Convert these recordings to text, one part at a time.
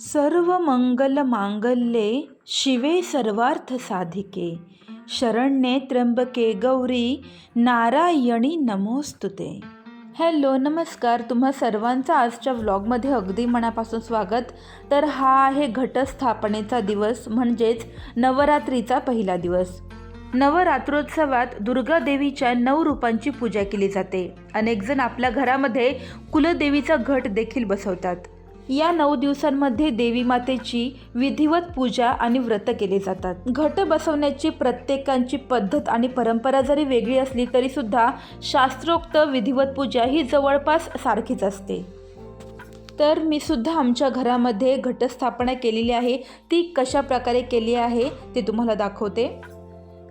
सर्व मंगल मांगल्ये शिवे सर्वार्थ साधिके. शरण्ये त्र्यंबके गौरी नारायणी नमोस्तुते. हॅलो नमस्कार. तुम्हा सर्वांचं आजच्या व्लॉगमध्ये अगदी मनापासून स्वागत. तर हा आहे घटस्थापनेचा दिवस म्हणजेच नवरात्रीचा पहिला दिवस. नवरात्रोत्सवात दुर्गा देवीच्या नऊ रूपांची पूजा केली जाते. अनेकजण आपल्या घरामध्ये कुलदेवीचा घट देखील बसवतात. या नऊ दिवसांमध्ये देवी मातेची विधिवत पूजा आणि व्रत केले जातात. घट बसवण्याची प्रत्येकांची पद्धत आणि परंपरा जरी वेगळी असली तरी सुद्धा शास्त्रोक्त विधिवत पूजा ही जवळपास सारखीच असते. तर मी सुद्धा आमच्या घरामध्ये घटस्थापना केलेली आहे. ती कशा प्रकारे केली आहे ते तुम्हाला दाखवते.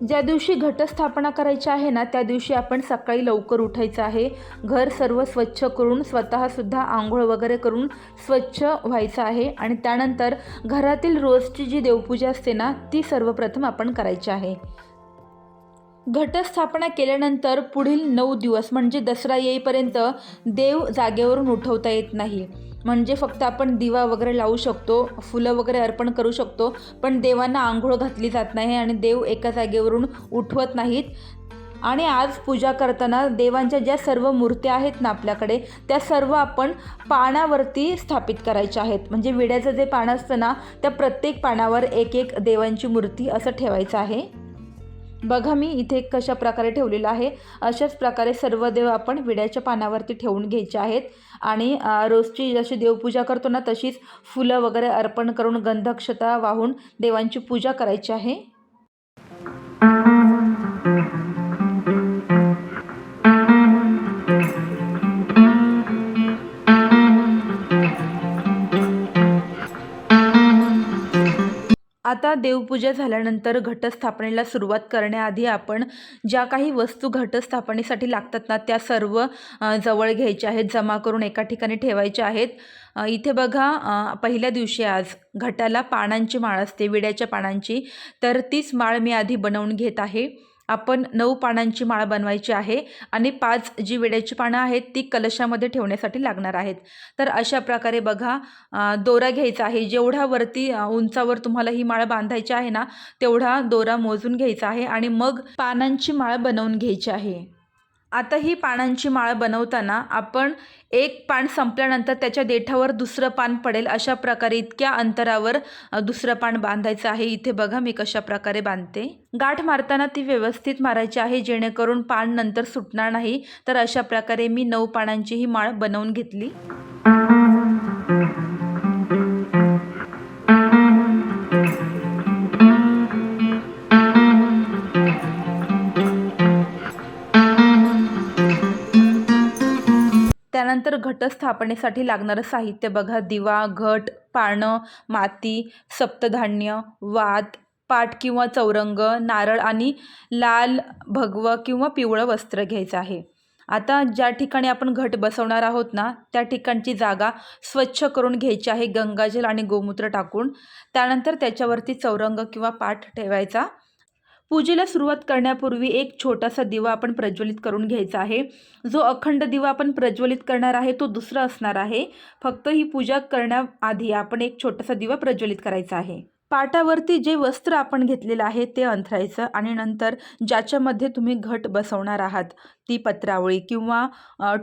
ज्या दिवशी घटस्थापना करायची आहे ना त्या दिवशी आपण सकाळी लवकर उठायचं आहे. घर सर्व स्वच्छ करून स्वतःसुद्धा आंघोळ वगैरे करून स्वच्छ व्हायचं आहे. आणि त्यानंतर घरातील रोजची जी देवपूजा असते ना ती सर्वप्रथम आपण करायची आहे. घटस्थापना केल्यानंतर पुढील नऊ दिवस म्हणजे दसरा येईपर्यंत देव जागेवरून उठवता येत नाही. म्हणजे फक्त आपण दिवा वगैरे लावू शकतो फुलं वगैरे अर्पण करू शकतो पण देवांना आंघोळ घातली जात नाही आणि देव एका जागेवरून उठवत नाहीत. आणि आज पूजा करताना देवांच्या ज्या सर्व मूर्त्या आहेत ना आपल्याकडे त्या सर्व आपण पानावरती स्थापित करायच्या आहेत. म्हणजे विड्याचं जे पान असतं ना त्या प्रत्येक पानावर एक एक देवांची मूर्ती असं ठेवायचं आहे. बघा मी इथे कशा प्रकारे ठेवलेलं आहे. अशाच प्रकारे सर्व देव आपण विड्याच्या पानावरती ठेवून घ्यायचे आहेत. आणि रोजची जशी देवपूजा करतो ना तशीच फुलं वगैरे अर्पण करून गंधक्षता वाहून देवांची पूजा करायची आहे. आता देवपूजा झाल्यानंतर घटस्थापनेला सुरुवात करण्याआधी आपण ज्या काही वस्तू घटस्थापनेसाठी लागतात ना त्या सर्व जवळ घ्यायच्या आहेत जमा करून एका ठिकाणी ठेवायच्या आहेत. इथे बघा पहिल्या दिवशी आज घटाला पानांची माळ असते विड्याच्या पानांची. तर तीच माळ मी आधी बनवून घेत आहे. आपण नऊ पानांची माळ बनवायची आहे आणि पाच जी विड्याची पानं आहेत ती कलशामध्ये ठेवण्यासाठी लागणार आहेत. तर अशा प्रकारे बघा दोरा घ्यायचा आहे. जेवढा वरती उंचावर तुम्हाला ही माळ बांधायची आहे ना तेवढा दोरा मोजून घ्यायचा आहे आणि मग पानांची माळ बनवून घ्यायची आहे. आता ही पानांची माळ बनवताना आपण एक पान संपल्यानंतर त्याच्या देठावर दुसरं पान पडेल अशा प्रकारे इतक्या अंतरावर दुसरं पान बांधायचं आहे. इथे बघा मी कशा प्रकारे बांधते. गाठ मारताना ती व्यवस्थित मारायची आहे जेणेकरून पान नंतर सुटणार नाही. तर अशा प्रकारे मी नऊ पानांची ही माळ बनवून घेतली. घटस्थापनेसाठी लागणारं साहित्य बघा. दिवा घट पानं माती सप्तधान्य वात पाट किंवा चौरंग नारळ आणि लाल भगवं किंवा पिवळं वस्त्र घ्यायचं आहे. आता ज्या ठिकाणी आपण घट बसवणार आहोत ना त्या ठिकाणची जागा स्वच्छ करून घ्यायची आहे. गंगाजल आणि गोमूत्र टाकून. त्यानंतर त्याच्यावरती चौरंग किंवा पाठ ठेवायचा. पूजेला सुरुवात करण्यापूर्वी एक छोटासा दिवा आपण प्रज्वलित करून घ्यायचा आहे. जो अखंड दिवा आपण प्रज्वलित करणार आहे तो दुसरा असणार आहे. फक्त ही पूजा करण्याआधी आपण एक छोटासा दिवा प्रज्वलित करायचा आहे. पाटावरती जे वस्त्र आपण घेतलेलं आहे ते अंथरायचं आणि नंतर ज्याच्यामध्ये तुम्ही घट बसवणार आहात ती पत्रावळी किंवा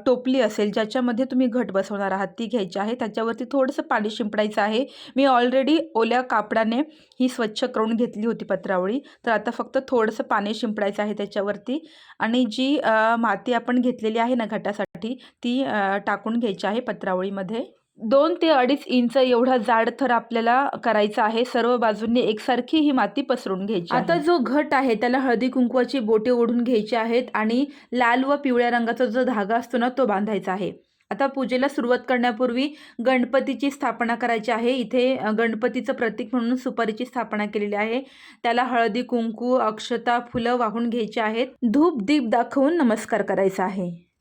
टोपली असेल ज्याच्यामध्ये तुम्ही घट बसवणार आहात ती घ्यायची आहे. त्याच्यावरती थोडंसं पाणी शिंपडायचं आहे. मी ऑलरेडी ओल्या कापडाने ही स्वच्छ करून घेतली होती पत्रावळी. तर आता फक्त थोडंसं पाणी शिंपडायचं आहे त्याच्यावरती आणि जी माती आपण घेतलेली आहे ना घटासाठी ती टाकून घ्यायची आहे पत्रावळीमध्ये. दोन ते अडीच इंच एवढा जाड थर आपल्याला करायचा आहे. सर्व बाजूंनी एकसारखी ही माती पसरून घ्यायची आता जो घट आहे त्याला हळदी कुंकवाची बोटे ओढून घ्यायची आहेत आणि लाल व पिवळ्या रंगाचा जो धागा असतो ना तो बांधायचा आहे. आता पूजेला सुरुवात करण्यापूर्वी गणपतीची स्थापना करायची आहे. इथे गणपतीचं प्रतीक म्हणून सुपारीची स्थापना केलेली आहे. त्याला हळदी कुंकू अक्षता फुलं वाहून घ्यायची आहेत. धूप दीप दाखवून नमस्कार करायचा आहे.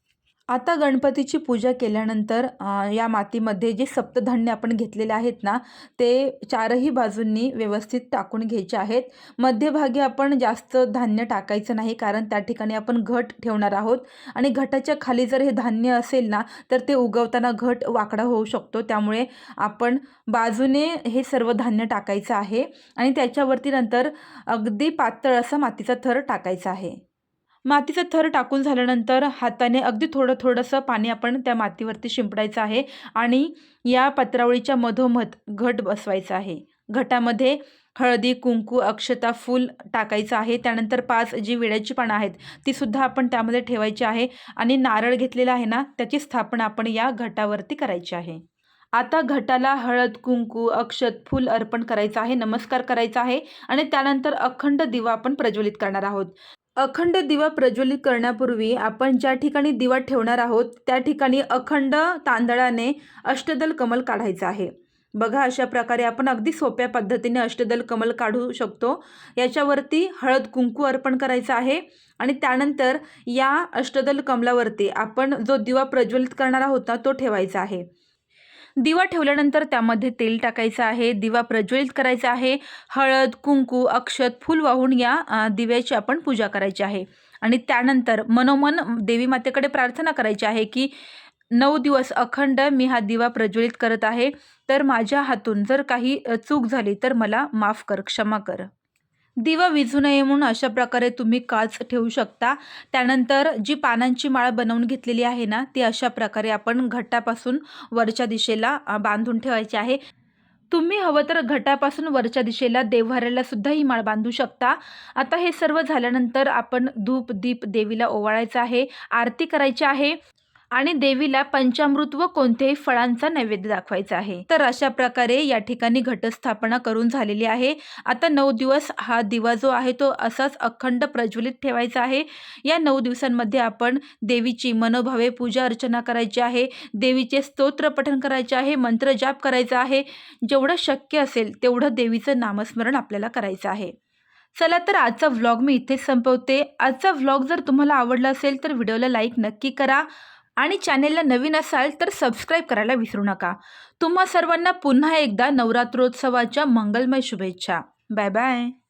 आता गणपतीची पूजा केल्यानंतर या मातीमध्ये जे सप्तधान्य आपण घेतलेले आहेत ना ते चारही बाजूंनी व्यवस्थित टाकून घ्यायचे आहेत. मध्यभागी आपण जास्त धान्य टाकायचं नाही कारण त्या ठिकाणी आपण घट ठेवणार आहोत. आणि घटाच्या खाली जर हे धान्य असेल ना तर ते उगवताना घट वाकडा होऊ शकतो. त्यामुळे आपण बाजूने हे सर्व धान्य टाकायचं आहे आणि त्याच्यावरती नंतर अगदी पातळ असा मातीचा थर टाकायचा आहे. मातीचा थर टाकून झाल्यानंतर हाताने अगदी थोडं थोडंसं पाणी आपण त्या मातीवरती शिंपडायचं आहे आणि या पत्रावळीच्या मधोमध घट बसवायचा आहे. घटामध्ये हळदी कुंकू अक्षता फूल टाकायचं आहे. त्यानंतर पाच जी विड्याची पानं आहेत तीसुद्धा आपण त्यामध्ये ठेवायची आहे आणि नारळ घेतलेला आहे ना त्याची स्थापना आपण या घटावरती करायची आहे. आता घटाला हळद कुंकू अक्षत फूल अर्पण करायचं आहे नमस्कार करायचा आहे आणि त्यानंतर अखंड दिवा आपण प्रज्वलित करणार आहोत. अखंड दिवा प्रज्वलित करण्यापूर्वी आपण ज्या ठिकाणी दिवा ठेवणार आहोत त्या ठिकाणी अखंड तांदळाने अष्टदल कमल काढायचं आहे. बघा अशा प्रकारे आपण अगदी सोप्या पद्धतीने अष्टदल कमल काढू शकतो. याच्यावरती हळद कुंकू अर्पण करायचं आहे आणि त्यानंतर या अष्टदल कमलावरती आपण जो दिवा प्रज्वलित करणार आहोत ना तो ठेवायचा आहे. दिवा ठेवल्यानंतर त्यामध्ये तेल टाकायचं आहे दिवा प्रज्वलित करायचा आहे हळद कुंकू अक्षत फूल वाहून या दिव्याची आपण पूजा करायची आहे. आणि त्यानंतर मनोमन देवी मातेकडे प्रार्थना करायची आहे की नऊ दिवस अखंड मी हा दिवा प्रज्वलित करत आहे तर माझ्या हातून जर काही चूक झाली तर मला माफ कर क्षमा कर. दिवा विझू नये म्हणून अशा प्रकारे तुम्ही काच ठेवू शकता. त्यानंतर जी पानांची माळ बनवून घेतलेली आहे ना ती अशा प्रकारे आपण घटापासून वरच्या दिशेला बांधून ठेवायची आहे. तुम्ही हवं तर घटापासून वरच्या दिशेला देव्हाऱ्याला सुद्धा ही माळ बांधू शकता. आता हे सर्व झाल्यानंतर आपण धूप दीप देवीला ओवाळायचं आहे. आरती करायची आहे. आणि देवीला पंचामृत व कोणत्याही फळांचा नैवेद्य दाखवायचा आहे. तर अशा प्रकारे या ठिकाणी घटस्थापना करून झालेली आहे. आता नऊ दिवस हा दिवा जो आहे तो असाच अखंड प्रज्वलित ठेवायचा आहे. या नऊ दिवसांमध्ये आपण देवीची मनोभावे पूजा अर्चना करायची आहे. देवीचे स्तोत्र पठण करायचे आहे. मंत्र जाप करायचा आहे. जेवढं शक्य असेल तेवढं देवीचं नामस्मरण आपल्याला करायचं आहे. चला तर आजचा व्लॉग मी इथेच संपवते. आजचा व्लॉग जर तुम्हाला आवडला असेल तर व्हिडिओला लाईक नक्की करा. आणि चॅनेलला नवीन असाल तर सबस्क्राईब करायला विसरू नका. तुम्हा सर्वांना पुन्हा एकदा नवरात्रोत्सवाच्या मंगलमय शुभेच्छा. Bye bye.